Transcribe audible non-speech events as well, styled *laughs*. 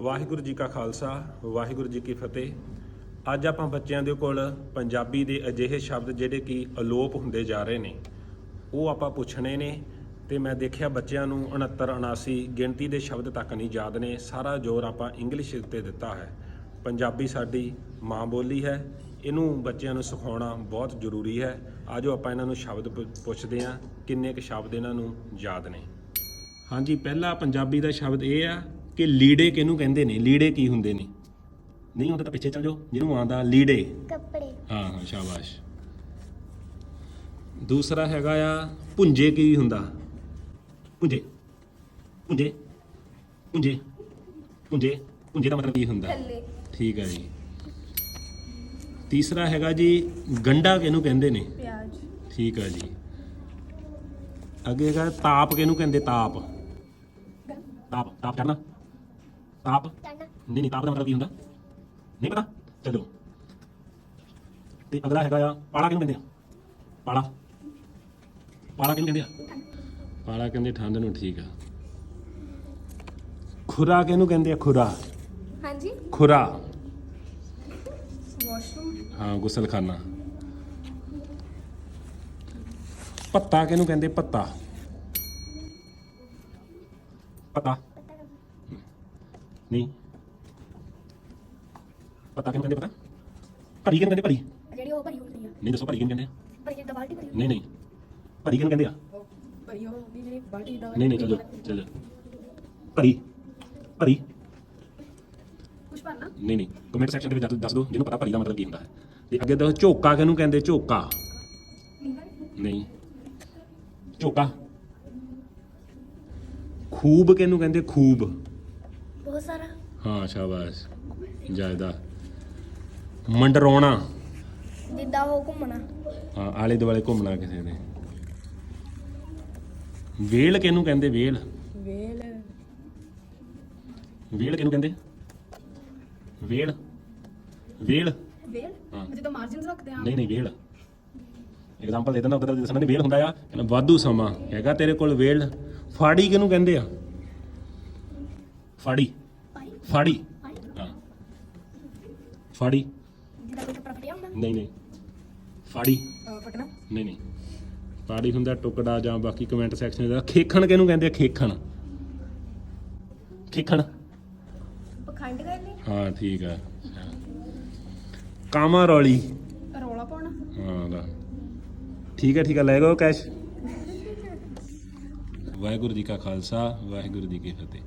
ਵਾਹਿਗੁਰੂ ਜੀ ਕਾ ਖਾਲਸਾ, ਵਾਹਿਗੁਰੂ ਜੀ ਕੀ ਫਤਿਹ। ਅੱਜ ਆਪਾਂ ਬੱਚਿਆਂ ਦੇ ਕੋਲ ਪੰਜਾਬੀ ਦੇ ਅਜਿਹੇ ਸ਼ਬਦ ਜਿਹੜੇ ਕਿ ਅਲੋਪ ਹੁੰਦੇ ਜਾ ਰਹੇ ਨੇ, ਉਹ ਆਪਾਂ ਪੁੱਛਣੇ ਨੇ ਤੇ ਮੈਂ ਦੇਖਿਆ ਬੱਚਿਆਂ ਨੂੰ 69 79 ਗਿਣਤੀ ਦੇ ਸ਼ਬਦ ਤੱਕ ਨਹੀਂ ਯਾਦ ਨੇ, ਸਾਰਾ ਜ਼ੋਰ ਆਪਾਂ ਇੰਗਲਿਸ਼ ਉੱਤੇ ਦਿੱਤਾ ਹੈ। ਪੰਜਾਬੀ ਸਾਡੀ ਮਾਂ ਬੋਲੀ ਹੈ, ਇਹਨੂੰ ਬੱਚਿਆਂ ਨੂੰ ਸਿਖਾਉਣਾ ਬਹੁਤ ਜ਼ਰੂਰੀ ਹੈ। ਆਜੋ ਆਪਾਂ ਇਹਨਾਂ ਨੂੰ ਸ਼ਬਦ ਪੁ- ਪੁੱਛਦੇ ਹਾਂ, ਕਿੰਨੇ ਕੁ ਸ਼ਬਦ ਇਹਨਾਂ ਨੂੰ ਯਾਦ ਨੇ। ਹਾਂਜੀ, ਪਹਿਲਾ ਪੰਜਾਬੀ ਦਾ ਸ਼ਬਦ ਇਹ ਆ ਕਿ ਲੀੜੇ ਕਿਹਨੂੰ ਕਹਿੰਦੇ ਨੇ? ਲੀੜੇ ਕੀ ਹੁੰਦੇ ਨੇ? ਨਹੀਂ ਹੁੰਦਾ ਤਾਂ ਪਿੱਛੇ ਚੱਲ ਜਾਓ। ਜਿਹਨੂੰ ਆਉਂਦਾ ਲੀੜੇ। ਕੱਪੜੇ। ਹਾਂ ਹਾਂ ਸ਼ਾਬਾਸ਼। ਦੂਸਰਾ ਹੈਗਾ ਆ ਪੁੰਜੇ ਕੀ ਹੁੰਦਾ? ਪੁੰਜੇ ਪੁੰਜੇ ਪੁੰਜੇ ਪੁੰਜੇ ਪੁੰਜੇ ਦਾ ਮਤਲਬ ਕੀ ਹੁੰਦਾ? ਥੱਲੇ। ਠੀਕ ਹੈ ਜੀ। ਤੀਸਰਾ ਹੈਗਾ ਜੀ ਗੰਡਾ ਕਿਹਨੂੰ ਕਹਿੰਦੇ ਨੇ? ਪਿਆਜ਼। ਠੀਕ ਹੈ ਜੀ। ਅੱਗੇ ਹੈਗਾ ਤਾਪ ਕਿਹਨੂੰ ਕਹਿੰਦੇ? ਤਾਪ। ਤਾਪ ਤਾਪ ਚੜਨਾ ਤਾਪ ਨਹੀਂ ਨਹੀਂ ਤਾਪ ਦਾ ਮਤਲਬ ਕੀ ਹੁੰਦਾ ਨਹੀਂ ਪਤਾ ਚਲੋ ਤੇ ਅਗਲਾ ਹੈਗਾ ਆ ਪਾਲਾ ਕਿਹਨੂੰ ਕਹਿੰਦੇ ਆ ਪਾਲਾ ਪਾਲਾ ਕਿਹਨੂੰ ਕਹਿੰਦੇ ਆ ਪਾਲਾ ਕਹਿੰਦੇ ਠੰਡ ਨੂੰ ਠੀਕ ਆ ਖੁਰਾ ਕਿਹਨੂੰ ਕਹਿੰਦੇ ਆ ਖੁਰਾ ਹਾਂਜੀ ਖੁਰਾ ਵਾਸ਼ਰੂਮ ਹਾਂ ਗੁਸਲਖਾਨਾ ਪੱਤਾ ਕਿਹਨੂੰ ਕਹਿੰਦੇ ਪੱਤਾ ਪੱਤਾ ਨਹੀਂ। ਪੱਤਾ ਕਿਹਨੂੰ ਕਹਿੰਦੇ ਪਤਾ? ਭਰੀ ਕਿਹਨੂੰ ਕਹਿੰਦੇ? ਭਰੀ। ਜਿਹੜੀ ਉਹ ਭਰੀ ਹੁੰਦੀ ਆ। ਨਹੀਂ ਦੱਸੋ ਭਰੀ ਕਿਹਨੂੰ ਕਹਿੰਦੇ ਆ? ਭਰੀ ਜਿੱਦਾਂ ਬਾਲਟੀ ਭਰੀ ਨਹੀਂ ਨਹੀਂ। ਭਰੀ ਕਿਹਨੂੰ ਕਹਿੰਦੇ ਆ? ਭਰੀ ਉਹ ਹੁੰਦੀ ਜਿਹੜੀ ਬਾਲਟੀ ਦਾ ਨਹੀਂ ਨਹੀਂ ਚਲੋ ਚਲੋ। ਭਰੀ। ਭਰੀ। ਕੁਝ ਭਰਨਾ? ਨਹੀਂ ਨਹੀਂ। ਕਮੈਂਟ ਸੈਕਸ਼ਨ ਦੇ ਵਿੱਚ ਦੱਸ ਦਿਓ ਜਿਹਨੂੰ ਪਤਾ ਭਰੀ ਦਾ ਮਤਲਬ ਕੀ ਹੁੰਦਾ ਹੈ। ਤੇ ਅੱਗੇ ਦੱਸੋ ਝੋਕਾ ਕਿਹਨੂੰ ਕਹਿੰਦੇ? ਝੋਕਾ। ਨਹੀਂ। ਝੋਕਾ। ਖੂਬ ਕਿਹਨੂੰ ਕਹਿੰਦੇ? ਖੂਬ। ਹਾਂ ਸ਼ਾਬਾਸ਼। ਜਾਇਦਾ। ਮੰਡਰਾਉਣਾ ਜਿੱਦਾਂ ਉਹ ਘੁੰਮਣਾ। ਹਾਂ ਆਲੇ ਦੁਆਲੇ ਘੁੰਮਣਾ ਕਿਸੇ ਦੇ ਵੇਲ ਕਿਹਨੂੰ ਕਹਿੰਦੇ ਵੇਲ? ਵੇਲ। ਵੇਲ ਕਿਹਨੂੰ ਕਹਿੰਦੇ? ਵੇਲ। ਵੇਲ। ਵੇਲ? ਹਾਂ। ਜਿੱਦਾਂ ਮਾਰਜਿਨਸ ਰੱਖਦੇ ਆ ਨਹੀਂ ਨਹੀਂ ਵੇਲ। ਐਗਜ਼ਾਮਪਲ ਦੇ ਦਿੰਦਾ ਉਧਰ ਦੱਸਣਾ ਨਹੀਂ ਵੇਲ ਹੁੰਦਾ ਆ ਕਹਿੰਦਾ ਵਾਧੂ ਸਮਾਂ। ਹੈਗਾ ਤੇਰੇ ਕੋਲ ਵੇਲ। ਫਾੜੀ ਕਿਹਨੂੰ ਕਹਿੰਦੇ ਆ? ਫਾੜੀ। ਫਾੜੀ। ਹਾਂ। ਫਾੜੀ। ਜਿੱਦਾਂ ਕੋਈ ਕੱਪੜਾ ਫਟਿਆ ਹੁੰਦਾ ਨਹੀਂ ਨਹੀਂ। ਫਾੜੀ। ਫਟਣਾ। ਨਹੀਂ ਨਹੀਂ। ਫਾੜੀ ਹੁੰਦਾ ਟੁਕੜਾ ਜਾਂ ਬਾਕੀ ਕਮੈਂਟ ਸੈਕਸ਼ਨ ਦਾ ਖੇਖਣ ਕਿਹਨੂੰ ਕਹਿੰਦੇ ਆ? ਖੇਖਣ। ਖੇਖਣ। ਪਖੰਡ ਕਰਨੀ ਹਾਂ ਠੀਕ ਆ। ਕਾਮਾ ਰੌਲੀ। ਰੋਲਾ ਪਾਉਣਾ। ਹਾਂ ਦਾ ਠੀਕ ਹੈ ਠੀਕ ਹੈ ਲੈ ਗਓ ਕੈਸ਼। *laughs* ਵਾਹਿਗੁਰੂ ਜੀ ਕਾ ਖਾਲਸਾ ਵਾਹਿਗੁਰੂ ਜੀ ਕੀ ਫਤਿਹ।